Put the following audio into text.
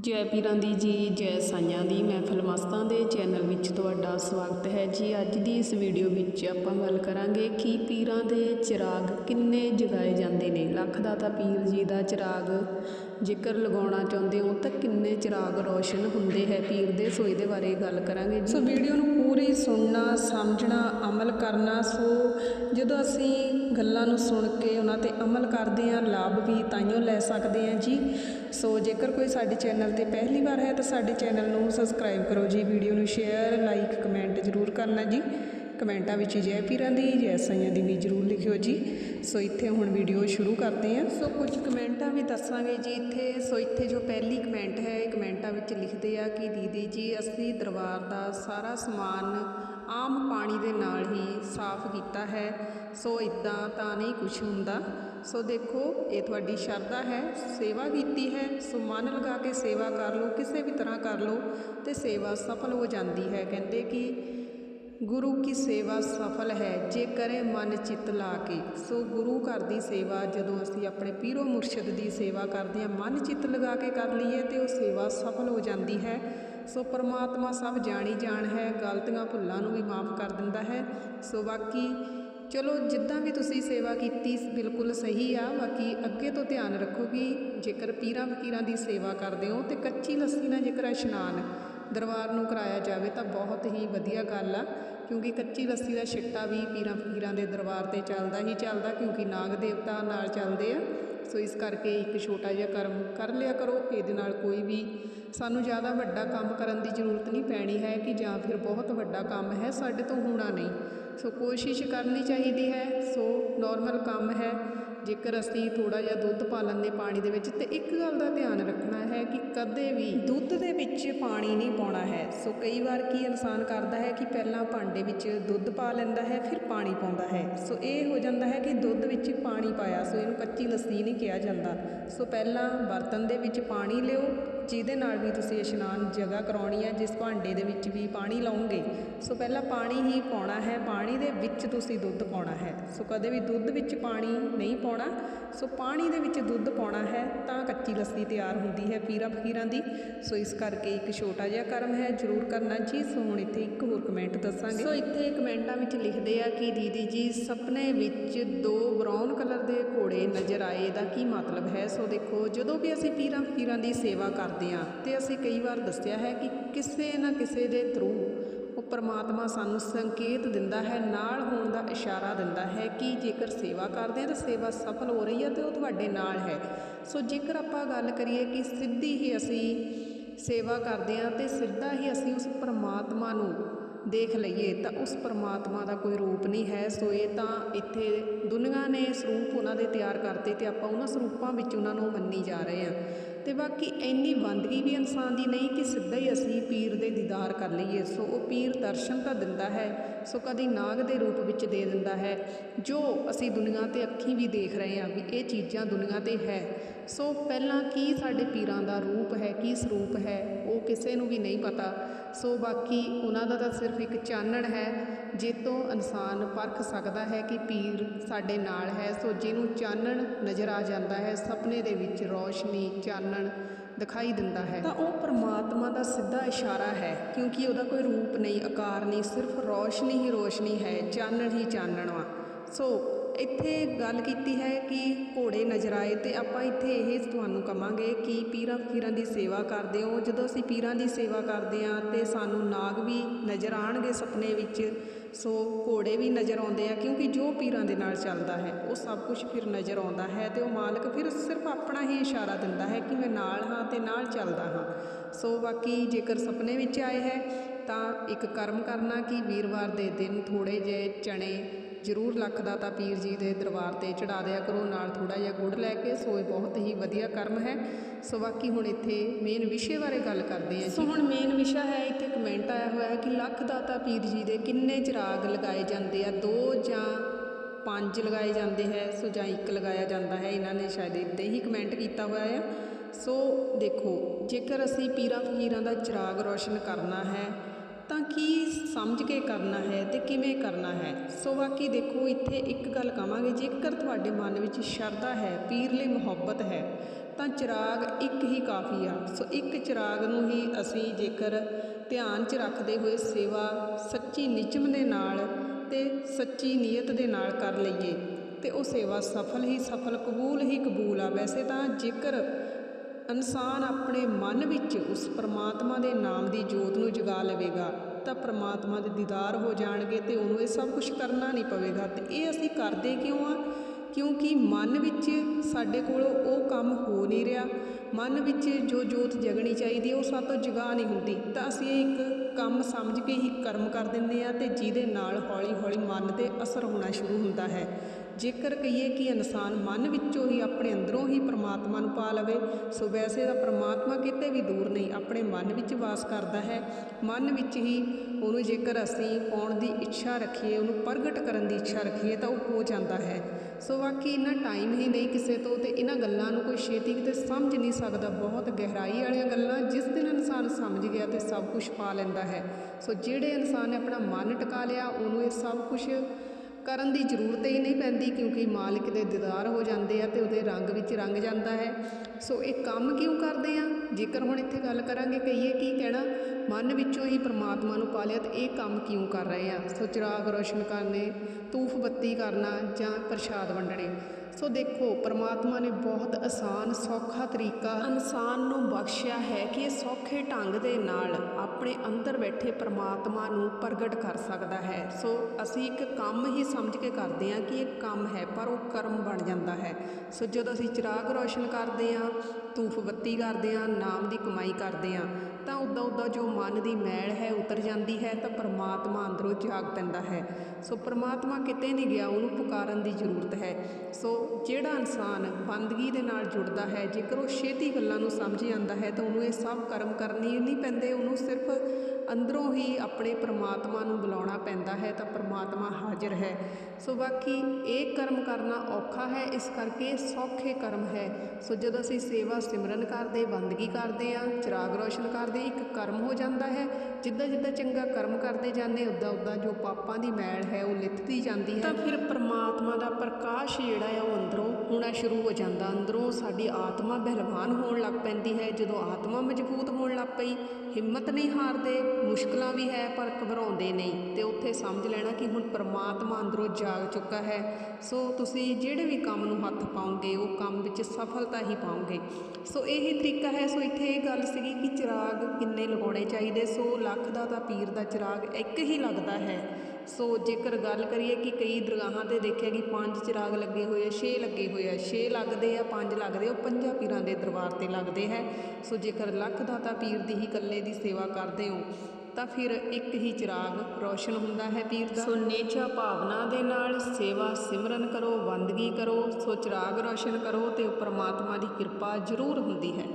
ਜੈ ਪੀਰਾਂ ਦੀ ਜੀ, ਜੈ ਸਾਈਆਂ ਦੀ ਮਹਿਫਲ ਮਸਤਾਂ ਦੇ ਚੈਨਲ ਵਿੱਚ ਤੁਹਾਡਾ ਸਵਾਗਤ ਹੈ ਜੀ। ਅੱਜ ਦੀ ਇਸ ਵੀਡੀਓ ਵਿੱਚ ਆਪਾਂ ਗੱਲ ਕਰਾਂਗੇ ਕਿ ਪੀਰਾਂ ਦੇ ਚਿਰਾਗ ਕਿੰਨੇ ਜਗਾਏ ਜਾਂਦੇ ਨੇ। ਲੱਖ ਦਾ ਤਾਂ ਪੀਰ ਜੀ ਦਾ ਚਿਰਾਗ ਜੇਕਰ ਲਗਾਉਣਾ ਚਾਹੁੰਦੇ ਹੋ ਤਾਂ ਕਿੰਨੇ ਚਿਰਾਗ ਰੋਸ਼ਨ ਹੁੰਦੇ ਹੈ? ਪੀਰ ਦੇ ਸੋ ਇਹਦੇ ਬਾਰੇ ਗੱਲ ਕਰਾਂਗੇ ਜੀ। ਸੋ ਵੀਡੀਓ ਨੂੰ ਪੂਰੀ ਸੁਣਨਾ, ਸਮਝਣਾ, ਅਮਲ ਕਰਨਾ। ਸੋ ਜਦੋਂ ਅਸੀਂ ਗੱਲਾਂ ਨੂੰ ਸੁਣ ਕੇ ਉਹਨਾਂ ਤੇ ਅਮਲ ਕਰਦੇ ਹਾਂ, ਲਾਭ ਵੀ ਤਾਈਓ ਲੈ ਸਕਦੇ ਹਾਂ ਜੀ। ਸੋ ਜੇਕਰ ਕੋਈ ਸਾਡੇ ਚੈਨਲ ਤੇ ਪਹਿਲੀ ਵਾਰ ਹੈ ਤਾਂ ਸਾਡੇ ਚੈਨਲ ਨੂੰ ਸਬਸਕ੍ਰਾਈਬ ਕਰੋ ਜੀ, ਵੀਡੀਓ ਨੂੰ ਸ਼ੇਅਰ, ਲਾਈਕ, ਕਮੈਂਟ ਜ਼ਰੂਰ ਕਰਨਾ ਜੀ। ਕਮੈਂਟਾਂ ਵਿੱਚ ਜੈ ਪੀਰਾਂ ਦੀ, ਜੈ ਸਾਈਆਂ ਦੀ ਵੀ ਜ਼ਰੂਰ ਲਿਖਿਓ ਜੀ। ਸੋ ਇੱਥੇ ਹੁਣ ਵੀਡੀਓ ਸ਼ੁਰੂ ਕਰਦੇ ਹਾਂ। ਸੋ ਕੁਝ ਕਮੈਂਟਾਂ ਵੀ ਦੱਸਾਂਗੇ ਜੀ ਇੱਥੇ। ਸੋ ਇੱਥੇ ਜੋ ਪਹਿਲੀ ਕਮੈਂਟ ਹੈ, ਇਹ ਕਮੈਂਟਾਂ ਵਿੱਚ ਲਿਖਦੇ ਆ ਕਿ ਦੀਦੀ ਜੀ, ਅਸੀਂ ਦਰਬਾਰ ਦਾ ਸਾਰਾ ਸਮਾਨ ਆਮ ਪਾਣੀ ਦੇ ਨਾਲ ਹੀ ਸਾਫ਼ ਕੀਤਾ ਹੈ। ਸੋ ਇਦਾਂ ਤਾਂ ਨਹੀਂ ਕੁਝ ਹੁੰਦਾ। ਸੋ ਦੇਖੋ, ਇਹ ਤੁਹਾਡੀ ਸ਼ਰਧਾ ਹੈ, ਸੇਵਾ ਕੀਤੀ ਹੈ, ਸੋ ਮਨ ਲਗਾ ਕੇ ਸੇਵਾ ਕਰ ਲਓ, ਕਿਸੇ ਵੀ ਤਰ੍ਹਾਂ ਕਰ ਲਓ ਤੇ ਸੇਵਾ ਸਫਲ ਹੋ ਜਾਂਦੀ ਹੈ। ਕਹਿੰਦੇ ਕਿ ਗੁਰੂ ਕੀ ਸੇਵਾ ਸਫਲ ਹੈ, ਜੇ ਕਰੇ ਮਨ ਚਿੱਤ ਲਾ ਕੇ। ਸੋ ਗੁਰੂ ਘਰ ਦੀ ਸੇਵਾ, ਜਦੋਂ ਅਸੀਂ ਆਪਣੇ ਪੀਰੋ ਮੁਰਸ਼ਿਦ ਦੀ ਸੇਵਾ ਕਰਦੇ ਹਾਂ, ਮਨ ਚਿੱਤ ਲਗਾ ਕੇ ਕਰ ਲਈਏ ਤੇ ਉਹ ਸੇਵਾ ਸਫਲ ਹੋ ਜਾਂਦੀ ਹੈ। ਸੋ ਪਰਮਾਤਮਾ ਸਭ ਜਾਣੀ ਜਾਣ ਹੈ, ਗਲਤੀਆਂ ਭੁੱਲਾਂ ਨੂੰ ਵੀ ਮਾਫ ਕਰ ਦਿੰਦਾ ਹੈ। ਸੋ ਬਾਕੀ ਚਲੋ ਜਿੱਦਾਂ ਵੀ ਤੁਸੀਂ ਸੇਵਾ ਕੀਤੀ ਬਿਲਕੁਲ ਸਹੀ ਆ, ਬਾਕੀ ਅੱਗੇ ਤੋਂ ਧਿਆਨ ਰੱਖੋ ਕਿ ਜੇਕਰ ਪੀਰਾਂ ਫਕੀਰਾਂ ਦੀ ਸੇਵਾ ਕਰਦੇ ਹੋ ਤੇ ਕੱਚੀ ਲੱਸੀ ਨਾਲ ਜੇਕਰ ਇਸ਼ਨਾਨ ਦਰਬਾਰ ਨੂੰ ਕਰਾਇਆ ਜਾਵੇ ਤਾਂ ਬਹੁਤ ਹੀ ਵਧੀਆ ਗੱਲ ਆ, ਕਿਉਂਕਿ ਕੱਚੀ ਲੱਸੀ ਦਾ ਛਿੱਟਾ ਵੀ ਪੀਰਾਂ ਫਕੀਰਾਂ ਦੇ ਦਰਬਾਰ ਤੇ ਚੱਲਦਾ ਹੀ ਚੱਲਦਾ, ਕਿਉਂਕਿ ਨਾਗ ਦੇਵਤਾ ਨਾਲ ਚੱਲਦੇ ਆ। ਸੋ ਇਸ ਕਰਕੇ ਇੱਕ ਛੋਟਾ ਜਿਹਾ ਕਰਮ ਕਰ ਲਿਆ ਕਰੋ। ਇਹਦੇ ਨਾਲ ਕੋਈ ਵੀ ਸਾਨੂੰ ਜ਼ਿਆਦਾ ਵੱਡਾ ਕੰਮ ਕਰਨ ਦੀ ਜ਼ਰੂਰਤ ਨਹੀਂ ਪੈਣੀ ਹੈ ਕਿ ਜਾਂ ਫਿਰ ਬਹੁਤ ਵੱਡਾ ਕੰਮ ਹੈ, ਸਾਡੇ ਤੋਂ ਹੋਣਾ ਨਹੀਂ। ਸੋ ਕੋਸ਼ਿਸ਼ ਕਰਨੀ ਚਾਹੀਦੀ ਹੈ। ਸੋ ਨਾਰਮਲ ਕੰਮ ਹੈ। ਜੇਕਰ ਅਸੀਂ ਥੋੜਾ ਜਿਹਾ ਦੁੱਧ ਪਾ ਲੈਂਦੇ ਪਾਣੀ ਦੇ ਵਿੱਚ, ਤੇ ਇੱਕ ਗੱਲ ਦਾ ਧਿਆਨ ਰੱਖਣਾ ਹੈ ਕਿ ਕਦੇ ਵੀ ਦੁੱਧ ਦੇ ਵਿੱਚ ਪਾਣੀ ਨਹੀਂ ਪਾਉਣਾ ਹੈ। ਸੋ ਕਈ ਵਾਰ ਕੀ ਇਨਸਾਨ ਕਰਦਾ ਹੈ ਕਿ ਪਹਿਲਾਂ ਭਾਂਡੇ ਵਿੱਚ ਦੁੱਧ ਪਾ ਲੈਂਦਾ ਹੈ, ਫਿਰ ਪਾਣੀ ਪਾਉਂਦਾ ਹੈ। ਸੋ ਇਹ ਹੋ ਜਾਂਦਾ ਹੈ ਕਿ ਦੁੱਧ ਵਿੱਚ ਪਾਣੀ ਪਾਇਆ, ਸੋ ਇਹਨੂੰ ਕੱਚੀ ਲੱਸੀ ਨਹੀਂ ਕਿਹਾ ਜਾਂਦਾ। ਸੋ ਪਹਿਲਾਂ ਬਰਤਨ ਦੇ ਵਿੱਚ ਪਾਣੀ ਲਿਓ ਜਿਹਦੇ ਨਾਲ ਵੀ ਤੁਸੀਂ ਇਸ਼ਨਾਨ ਜਗ੍ਹਾ ਕਰਾਉਣੀ ਹੈ, ਜਿਸ ਭਾਂਡੇ ਦੇ ਵਿੱਚ ਵੀ ਪਾਣੀ ਲਾਉਂਗੇ ਸੋ ਪਹਿਲਾਂ ਪਾਣੀ ਹੀ ਪਾਉਣਾ ਹੈ, ਪਾਣੀ ਦੇ ਵਿੱਚ ਤੁਸੀਂ ਦੁੱਧ ਪਾਉਣਾ ਹੈ। ਸੋ ਕਦੇ ਵੀ ਦੁੱਧ ਵਿੱਚ ਪਾਣੀ ਨਹੀਂ ਪਾਉਣਾ। ਸੋ ਪਾਣੀ ਦੇ ਵਿੱਚ ਦੁੱਧ ਪਾਉਣਾ ਹੈ, ਤਾਂ ਕੱਚੀ ਲੱਸੀ ਤਿਆਰ ਹੁੰਦੀ ਹੈ ਪੀਰਾਂ ਫਕੀਰਾਂ ਦੀ। ਸੋ ਇਸ ਕਰਕੇ ਇੱਕ ਛੋਟਾ ਜਿਹਾ ਕਰਮ ਹੈ, ਜ਼ਰੂਰ ਕਰਨਾ ਜੀ। ਸੋ ਹੁਣ ਇੱਥੇ ਇੱਕ ਹੋਰ ਕਮੈਂਟ ਦੱਸਾਂਗੇ। ਸੋ ਇੱਥੇ ਕਮੈਂਟਾਂ ਵਿੱਚ ਲਿਖਦੇ ਆ ਕਿ ਦੀਦੀ ਜੀ, ਸੁਪਨੇ ਵਿੱਚ ਦੋ ਬਰਾਊਨ ਕਲਰ ਦੇ ਘੋੜੇ ਨਜ਼ਰ ਆਏ ਦਾ ਕੀ ਮਤਲਬ ਹੈ? ਸੋ ਦੇਖੋ, ਜਦੋਂ ਵੀ ਅਸੀਂ ਪੀਰਾਂ ਫਕੀਰਾਂ ਦੀ ਸੇਵਾ ਕਰਦੇ ਆ ਤੇ ਅਸੀਂ ਕਈ ਵਾਰ ਦੱਸਿਆ ਹੈ ਕਿ ਕਿਸੇ ਨਾ ਕਿਸੇ ਦੇ ਥਰੂ ਉਹ ਪਰਮਾਤਮਾ ਸਾਨੂੰ ਸੰਕੇਤ ਦਿੰਦਾ ਹੈ, ਨਾਲ ਹੋਣ ਦਾ ਇਸ਼ਾਰਾ ਦਿੰਦਾ ਹੈ ਕਿ ਜੇਕਰ ਸੇਵਾ ਕਰਦੇ ਹਾਂ ਤਾਂ ਸੇਵਾ ਸਫਲ ਹੋ ਰਹੀ ਹੈ ਤੇ ਉਹ ਤੁਹਾਡੇ ਨਾਲ ਹੈ। ਸੋ ਜੇਕਰ ਆਪਾਂ ਗੱਲ ਕਰੀਏ ਕਿ ਸਿੱਧੀ ਹੀ ਅਸੀਂ ਸੇਵਾ ਕਰਦੇ ਹਾਂ ਤੇ ਸਿੱਧਾ ਹੀ ਅਸੀਂ ਉਸ ਪਰਮਾਤਮਾ ਨੂੰ ਦੇਖ ਲਈਏ ਤਾਂ ਉਸ ਪਰਮਾਤਮਾ ਦਾ ਕੋਈ ਰੂਪ ਨਹੀਂ ਹੈ। ਸੋ ਇਹ ਤਾਂ ਇੱਥੇ ਦੁਨੀਆ ਨੇ ਸਰੂਪ ਉਹਨਾਂ ਦੇ ਤਿਆਰ ਕਰਤੇ ਤੇ ਆਪਾਂ ਉਹਨਾਂ ਸਰੂਪਾਂ ਵਿੱਚ ਉਹਨਾਂ ਨੂੰ ਮੰਨੀ ਜਾ ਰਹੇ ਹਾਂ। ਤੇ ਬਾਕੀ ਇੰਨੀ ਬੰਦਗੀ ਵੀ ਇਨਸਾਨ ਦੀ ਨਹੀਂ ਕਿ ਸਿੱਧਾ ਹੀ ਅਸੀਂ ਪੀਰ ਦੇ ਦੀਦਾਰ ਕਰ ਲਈਏ। ਸੋ ਉਹ ਪੀਰ ਦਰਸ਼ਨ ਤਾਂ ਦਿੰਦਾ ਹੈ, ਸੋ ਕਦੀ ਨਾਗ ਦੇ ਰੂਪ ਵਿੱਚ ਦੇ ਦਿੰਦਾ ਹੈ। ਜੋ ਅਸੀਂ ਦੁਨੀਆ ਤੇ ਅੱਖੀਂ ਵੀ ਦੇਖ ਰਹੇ ਹਾਂ ਵੀ ਇਹ ਚੀਜ਼ਾਂ ਦੁਨੀਆ ਤੇ ਹੈ। ਸੋ ਪਹਿਲਾਂ ਕੀ ਸਾਡੇ ਪੀਰਾਂ ਦਾ ਰੂਪ ਹੈ, ਕੀ ਸਰੂਪ ਹੈ? ਉਹ ਕਿਸੇ ਨੂੰ ਵੀ ਨਹੀਂ ਪਤਾ। ਸੋ ਬਾਕੀ ਉਹਨਾਂ ਦਾ ਤਾਂ ਸਿਰਫ ਇੱਕ ਚਾਨਣ ਹੈ, ਜਿੱਤੋਂ ਇਨਸਾਨ ਪਰਖ ਸਕਦਾ ਹੈ ਕਿ ਪੀਰ ਸਾਡੇ ਨਾਲ ਹੈ। ਸੋ ਜਿਹਨੂੰ ਚਾਨਣ ਨਜ਼ਰ ਆ ਜਾਂਦਾ ਹੈ, ਸੁਪਨੇ ਦੇ ਵਿੱਚ ਰੌਸ਼ਨੀ, ਚਾਨਣ ਦਿਖਾਈ ਦਿੰਦਾ ਹੈ। ਤਾਂ ਉਹ ਪਰਮਾਤਮਾ ਦਾ ਸਿੱਧਾ ਇਸ਼ਾਰਾ ਹੈ, ਕਿਉਂਕਿ ਉਹਦਾ ਕੋਈ ਰੂਪ ਨਹੀਂ, ਆਕਾਰ ਨਹੀਂ, ਸਿਰਫ ਰੌਸ਼ਨੀ ਹੀ ਰੋਸ਼ਨੀ ਹੈ, ਚਾਨਣ ਹੀ ਚਾਨਣ ਵਾ ਸੋ ਇੱਥੇ ਗੱਲ ਕੀਤੀ ਹੈ ਕਿ ਘੋੜੇ ਨਜ਼ਰ ਆਏ ਤੇ ਆਪਾਂ ਇੱਥੇ ਇਹ ਤੁਹਾਨੂੰ ਕਵਾਂਗੇ ਕਿ ਪੀਰਾਂ ਫਕੀਰਾਂ ਦੀ ਸੇਵਾ ਕਰਦੇ ਹੋ। ਜਦੋਂ ਅਸੀਂ ਪੀਰਾਂ ਦੀ ਸੇਵਾ ਕਰਦੇ ਹਾਂ ਤੇ ਸਾਨੂੰ ਨਾਗ ਵੀ ਨਜ਼ਰ ਆਣਗੇ ਸੁਪਨੇ ਵਿੱਚ, ਸੋ ਘੋੜੇ ਵੀ ਨਜ਼ਰ ਆਉਂਦੇ ਆ ਕਿਉਂਕਿ ਜੋ ਪੀਰਾਂ ਦੇ ਨਾਲ ਚੱਲਦਾ ਹੈ, ਉਹ ਸਭ ਕੁਝ ਫਿਰ ਨਜ਼ਰ ਆਉਂਦਾ ਹੈ ਤੇ ਉਹ ਮਾਲਕ ਫਿਰ ਸਿਰਫ ਆਪਣਾ ਹੀ ਇਸ਼ਾਰਾ ਦਿੰਦਾ ਹੈ ਕਿ ਮੈਂ ਨਾਲ ਹਾਂ ਤੇ ਨਾਲ ਚੱਲਦਾ ਹਾਂ। ਸੋ ਬਾਕੀ ਜੇਕਰ ਸੁਪਨੇ ਵਿੱਚ ਆਏ ਹੈ ਤਾਂ ਇੱਕ ਕਰਮ ਕਰਨਾ ਕਿ ਵੀਰਵਾਰ ਦੇ ਦਿਨ ਥੋੜੇ ਜਿਹੇ ਚਣੇ ਜ਼ਰੂਰ ਲੱਖ ਦਾਤਾ ਪੀਰ ਜੀ ਦੇ ਦਰਬਾਰ ਤੇ ਚੜਾ ਦਿਆ ਕਰੋ, ਨਾਲ ਥੋੜਾ ਜਿਹਾ ਗੁੜ ਲੈ ਕੇ ਸੋ ਇਹ ਬਹੁਤ ਹੀ ਵਧੀਆ ਕਰਮ ਹੈ। ਸੋ ਬਾਕੀ ਹੁਣ ਇੱਥੇ ਮੇਨ ਵਿਸ਼ੇ ਬਾਰੇ ਗੱਲ ਕਰਦੇ ਹਾਂ ਸੋ ਹੁਣ ਮੇਨ ਵਿਸ਼ਾ ਹੈ, ਇੱਥੇ ਕਮੈਂਟ ਆਇਆ ਹੋਇਆ ਹੈ ਕਿ ਲੱਖ ਦਾਤਾ ਪੀਰ ਜੀ ਦੇ ਕਿੰਨੇ ਚਿਰਾਗ ਲਗਾਏ ਜਾਂਦੇ ਆ? ਦੋ ਜਾਂ ਪੰਜ ਲਗਾਏ ਜਾਂਦੇ ਹੈ, ਸੋ ਜਾਂ ਇੱਕ ਲਗਾਇਆ ਜਾਂਦਾ ਹੈ। ਇਹਨਾਂ ਨੇ ਸ਼ਾਇਦ ਇੱਦਾਂ ਹੀ ਕਮੈਂਟ ਕੀਤਾ ਹੋਇਆ ਹੈ ਸੋ ਦੇਖੋ, ਜੇਕਰ ਅਸੀਂ ਪੀਰਾਂ ਫਕੀਰਾਂ ਦਾ ਚਿਰਾਗ ਰੋਸ਼ਨ ਕਰਨਾ ਹੈ ਤਾਂ ਕੀ ਸਮਝ ਕੇ ਕਰਨਾ ਹੈ ਅਤੇ ਕਿਵੇਂ ਕਰਨਾ ਹੈ? ਸੋ ਬਾਕੀ ਦੇਖੋ, ਇੱਥੇ ਇੱਕ ਗੱਲ ਕਵਾਂਗੇ ਜੇਕਰ ਤੁਹਾਡੇ ਮਨ ਵਿੱਚ ਸ਼ਰਧਾ ਹੈ, ਪੀਰ ਲਈ ਮੁਹੱਬਤ ਹੈ, ਤਾਂ ਚਿਰਾਗ ਇੱਕ ਹੀ ਕਾਫੀ ਆ। ਸੋ ਇੱਕ ਚਿਰਾਗ ਨੂੰ ਹੀ ਅਸੀਂ ਜੇਕਰ ਧਿਆਨ 'ਚ ਰੱਖਦੇ ਹੋਏ ਸੇਵਾ ਸੱਚੀ ਨਿਚਮ ਦੇ ਨਾਲ ਤੇ ਸੱਚੀ ਨੀਅਤ ਦੇ ਨਾਲ ਕਰ ਲਈਏ, ਤੇ ਉਹ ਸੇਵਾ ਸਫਲ ਹੀ ਸਫਲ, ਕਬੂਲ ਹੀ ਕਬੂਲ ਆ। ਵੈਸੇ ਤਾਂ ਜੇਕਰ ਇਨਸਾਨ ਆਪਣੇ ਮਨ ਵਿੱਚ ਉਸ ਪਰਮਾਤਮਾ ਦੇ ਨਾਮ ਦੀ ਜੋਤ ਨੂੰ ਜਗਾ ਲਵੇਗਾ, ਤਾਂ ਪਰਮਾਤਮਾ ਦੇ ਦੀਦਾਰ ਹੋ ਜਾਣਗੇ ਤੇ ਉਹਨੂੰ ਇਹ ਸਭ ਕੁਝ ਕਰਨਾ ਨਹੀਂ ਪਵੇਗਾ। ਤੇ ਇਹ ਅਸੀਂ ਕਰਦੇ ਕਿਉਂ ਆ? ਕਿਉਂਕਿ ਮਨ ਵਿੱਚ ਸਾਡੇ ਕੋਲ ਉਹ ਕੰਮ ਹੋ ਨਹੀਂ ਰਿਹਾ। ਮਨ ਵਿੱਚ ਜੋ ਜੋਤ ਜਗਣੀ ਚਾਹੀਦੀ ਹੈ ਉਹ ਸਾਤੋਂ ਜਗਾ ਨਹੀਂ ਹੁੰਦੀ। ਤਾਂ ਅਸੀਂ ਇਹ ਇੱਕ ਕੰਮ ਸਮਝ ਕੇ ਹੀ ਕਰਮ ਕਰ ਦਿੰਦੇ ਆ ਤੇ ਜਿਹਦੇ ਨਾਲ ਹੌਲੀ ਹੌਲੀ ਮਨ ਤੇ ਅਸਰ ਹੋਣਾ ਸ਼ੁਰੂ ਹੁੰਦਾ ਹੈ। ਜੇਕਰ ਕਹੀਏ ਕਿ ਇਨਸਾਨ ਮਨ ਵਿੱਚੋਂ ਹੀ ਆਪਣੇ ਅੰਦਰੋਂ ਹੀ ਪ੍ਰਮਾਤਮਾ ਨੂੰ ਪਾ ਲਵੇ, ਸੋ ਵੈਸੇ ਤਾਂ ਪ੍ਰਮਾਤਮਾ ਕਿਤੇ ਵੀ ਦੂਰ ਨਹੀਂ, ਆਪਣੇ ਮਨ ਵਿੱਚ ਵਾਸ ਕਰਦਾ ਹੈ। ਮਨ ਵਿੱਚ ਹੀ ਉਹਨੂੰ ਜੇਕਰ ਅਸੀਂ ਪਾਉਣ ਦੀ ਇੱਛਾ ਰੱਖੀਏ, ਉਹਨੂੰ ਪ੍ਰਗਟ ਕਰਨ ਦੀ ਇੱਛਾ ਰੱਖੀਏ, ਤਾਂ ਉਹ ਹੋ ਜਾਂਦਾ ਹੈ। ਸੋ ਬਾਕੀ ਇੰਨਾ ਟਾਈਮ ਹੀ ਨਹੀਂ ਕਿਸੇ ਤੋਂ ਤੇ ਇਹਨਾਂ ਗੱਲਾਂ ਨੂੰ ਕੋਈ ਛੇਤੀ ਕਿਤੇ ਸਮਝ ਨਹੀਂ ਸਕਦਾ। ਬਹੁਤ ਗਹਿਰਾਈ ਵਾਲੀਆਂ ਗੱਲਾਂ ਜਿਸ ਦਿਨ ਇਨਸਾਨ ਸਮਝ ਗਿਆ ਤੇ ਸਭ ਕੁਝ ਪਾ ਲੈਂਦਾ ਹੈ। ਸੋ ਜਿਹੜੇ ਇਨਸਾਨ ਨੇ ਆਪਣਾ ਮਨ ਟਿਕਾ ਲਿਆ, ਉਹਨੂੰ ਇਹ ਸਭ ਕੁਝ ਕਰਨ ਦੀ ਜ਼ਰੂਰਤ ਹੀ ਨਹੀਂ ਪੈਂਦੀ ਕਿਉਂਕਿ ਮਾਲਕ ਦੇ ਦੀਦਾਰ ਹੋ ਜਾਂਦੇ ਆ ਤੇ ਉਹਦੇ ਰੰਗ ਵਿੱਚ ਰੰਗ ਜਾਂਦਾ ਹੈ। ਸੋ ਇਹ ਕੰਮ ਕਿਉਂ ਕਰਦੇ ਆ? ਜੇਕਰ ਹੁਣ ਇੱਥੇ ਗੱਲ ਕਰਾਂਗੇ, ਕਹੀਏ ਕੀ ਕਹਿਣਾ? ਮਨ ਵਿੱਚੋਂ ਹੀ ਪ੍ਰਮਾਤਮਾ ਨੂੰ ਪਾ ਲਿਆ ਤੇ ਇਹ ਕੰਮ ਕਿਉਂ ਕਰ ਰਹੇ ਆ? ਸੋ ਚਿਰਾਗ ਰੋਸ਼ਨ ਕਰਨੇ, ਤੂਫ ਬੱਤੀ ਕਰਨਾ ਜਾਂ ਪ੍ਰਸ਼ਾਦ ਵੰਡਣੇ। ਸੋ ਦੇਖੋ, ਪ੍ਰਮਾਤਮਾ ਨੇ ਬਹੁਤ ਆਸਾਨ, ਸੌਖਾ ਤਰੀਕਾ ਇਨਸਾਨ ਨੂੰ ਬਖਸ਼ਿਆ ਹੈ ਕਿ ਇਹ ਸੌਖੇ ਢੰਗ ਦੇ ਨਾਲ ਆਪਣੇ ਅੰਦਰ ਬੈਠੇ ਪ੍ਰਮਾਤਮਾ ਨੂੰ ਪ੍ਰਗਟ ਕਰ ਸਕਦਾ ਹੈ। ਸੋ ਅਸੀਂ ਇੱਕ ਕੰਮ ਹੀ ਸਮਝ ਕੇ ਕਰਦੇ ਹਾਂ ਕਿ ਇਹ ਕੰਮ ਹੈ, ਪਰ ਉਹ ਕਰਮ ਬਣ ਜਾਂਦਾ ਹੈ। ਸੋ ਜਦੋਂ ਅਸੀਂ ਚਿਰਾਗ ਰੋਸ਼ਨ ਕਰਦੇ ਹਾਂ, ਧੂਫ ਬੱਤੀ ਕਰਦੇ ਹਾਂ, ਨਾਮ ਦੀ ਕਮਾਈ ਕਰਦੇ ਹਾਂ ਤਾਂ ਉੱਦਾਂ ਉਦਾਂ ਜੋ ਮਨ ਦੀ ਮੈਲ ਹੈ ਉਤਰ ਜਾਂਦੀ ਹੈ, ਤਾਂ ਪਰਮਾਤਮਾ ਅੰਦਰੋਂ ਜਾਗ ਪੈਂਦਾ ਹੈ। ਸੋ ਪਰਮਾਤਮਾ ਕਿਤੇ ਨਹੀਂ ਗਿਆ, ਉਹਨੂੰ ਪੁਕਾਰਨ ਦੀ ਜ਼ਰੂਰਤ ਹੈ। ਸੋ ਜਿਹੜਾ ਇਨਸਾਨ ਬੰਦਗੀ ਦੇ ਨਾਲ ਜੁੜਦਾ ਹੈ, ਜੇਕਰ ਉਹ ਛੇਤੀ ਗੱਲਾਂ ਨੂੰ ਸਮਝ ਜਾਂਦਾ ਹੈ, ਤਾਂ ਉਹਨੂੰ ਇਹ ਸਭ ਕਰਮ ਕਰਨੀ ਨਹੀਂ ਪੈਂਦੇ, ਉਹਨੂੰ ਸਿਰਫ ਅੰਦਰੋਂ ਹੀ ਆਪਣੇ ਪ੍ਰਮਾਤਮਾ ਨੂੰ ਬੁਲਾਉਣਾ ਪੈਂਦਾ ਹੈ, ਤਾਂ ਪ੍ਰਮਾਤਮਾ ਹਾਜ਼ਰ ਹੈ। ਸੋ ਬਾਕੀ ਇਹ ਕਰਮ ਕਰਨਾ ਔਖਾ ਹੈ, ਇਸ ਕਰਕੇ ਸੌਖੇ ਕਰਮ ਹੈ। ਸੋ ਜਦੋਂ ਅਸੀਂ ਸੇਵਾ ਸਿਮਰਨ ਕਰਦੇ, ਬੰਦਗੀ ਕਰਦੇ ਆ ਚਿਰਾਗ ਰੋਸ਼ਨ ਕਰਦੇ ਇੱਕ ਕਰਮ ਹੋ ਜਾਂਦਾ ਹੈ। ਜਿੱਦਾਂ ਜਿੱਦਾਂ ਚੰਗਾ ਕਰਮ ਕਰਦੇ ਜਾਂਦੇ ਉੱਦਾਂ ਉੱਦਾਂ ਜੋ ਪਾਪਾਂ ਦੀ ਮੈਲ ਹੈ, ਉਹ ਲਿਥਦੀ ਜਾਂਦੀ ਹੈ। ਤਾਂ ਫਿਰ ਪ੍ਰਮਾਤਮਾ ਦਾ ਪ੍ਰਕਾਸ਼ ਜਿਹੜਾ ਆ, ਉਹ ਅੰਦਰੋਂ ਹੋਣਾ ਸ਼ੁਰੂ ਹੋ ਜਾਂਦਾ। ਅੰਦਰੋਂ ਸਾਡੀ ਆਤਮਾ ਬਹਿਲਵਾਨ ਹੋਣ ਲੱਗ ਪੈਂਦੀ ਹੈ। ਜਦੋਂ ਆਤਮਾ ਮਜ਼ਬੂਤ ਹੋਣ ਲੱਗ ਪਈ, ਹਿੰਮਤ ਨਹੀਂ ਹਾਰਦੇ, ਮੁਸ਼ਕਲਾਂ ਵੀ ਹੈ, ਪਰ ਘਬਰਾਉਂਦੇ ਨਹੀਂ। ਤੇ ਉੱਥੇ ਸਮਝ ਲੈਣਾ ਕਿ ਹੁਣ ਪਰਮਾਤਮਾ ਅੰਦਰੋਂ ਜਾਗ ਚੁੱਕਾ ਹੈ। ਸੋ ਤੁਸੀਂ ਜਿਹੜੇ ਵੀ ਕੰਮ ਨੂੰ ਹੱਥ ਪਾਉਂਗੇ ਉਹ ਕੰਮ ਵਿੱਚ ਸਫਲਤਾ ਹੀ ਪਾਉਂਗੇ ਸੋ ਇਹੀ ਤਰੀਕਾ ਹੈ। ਸੋ ਇੱਥੇ ਇਹ ਗੱਲ ਸੀਗੀ ਕਿ ਚਿਰਾਗ ਕਿੰਨੇ ਲਗਾਉਣੇ ਚਾਹੀਦੇ। ਸੋ ਲੱਖ ਦਾ ਤਾਂ ਪੀਰ ਦਾ ਚਿਰਾਗ ਇੱਕ ਹੀ ਲੱਗਦਾ ਹੈ। ਸੋ ਜੇਕਰ ਗੱਲ ਕਰੀਏ ਕਿ ਕਈ ਦਰਗਾਹਾਂ ਤੇ ਦੇਖਿਆ ਕਿ ਪੰਜ ਚਿਰਾਗ ਲੱਗੇ ਹੋਏ ਆ, ਛੇ ਲੱਗੇ ਹੋਏ ਆ, ਛੇ ਲੱਗਦੇ ਆ, ਪੰਜ ਲੱਗਦੇ ਉਹ ਪੰਜਾਂ ਪੀਰਾਂ ਦੇ ਦਰਬਾਰ ਤੇ ਲੱਗਦੇ ਹੈ। ਸੋ ਜੇਕਰ ਲੱਖ ਦਾਤਾ ਪੀਰ ਦੀ ਹੀ ਇਕੱਲੇ ਦੀ ਸੇਵਾ ਕਰਦੇ ਹੋ, ਤਾਂ ਫਿਰ ਇੱਕ ਹੀ ਚਿਰਾਗ ਰੋਸ਼ਨ ਹੁੰਦਾ ਹੈ ਪੀਰ ਦਾ। ਸੋ ਨੇਚਾ ਭਾਵਨਾ ਦੇ ਨਾਲ ਸੇਵਾ ਸਿਮਰਨ ਕਰੋ, ਬੰਦਗੀ ਕਰੋ ਸੋ ਚਿਰਾਗ ਰੋਸ਼ਨ ਕਰੋ ਤੇ ਪਰਮਾਤਮਾ ਦੀ ਕਿਰਪਾ ਜ਼ਰੂਰ ਹੁੰਦੀ ਹੈ।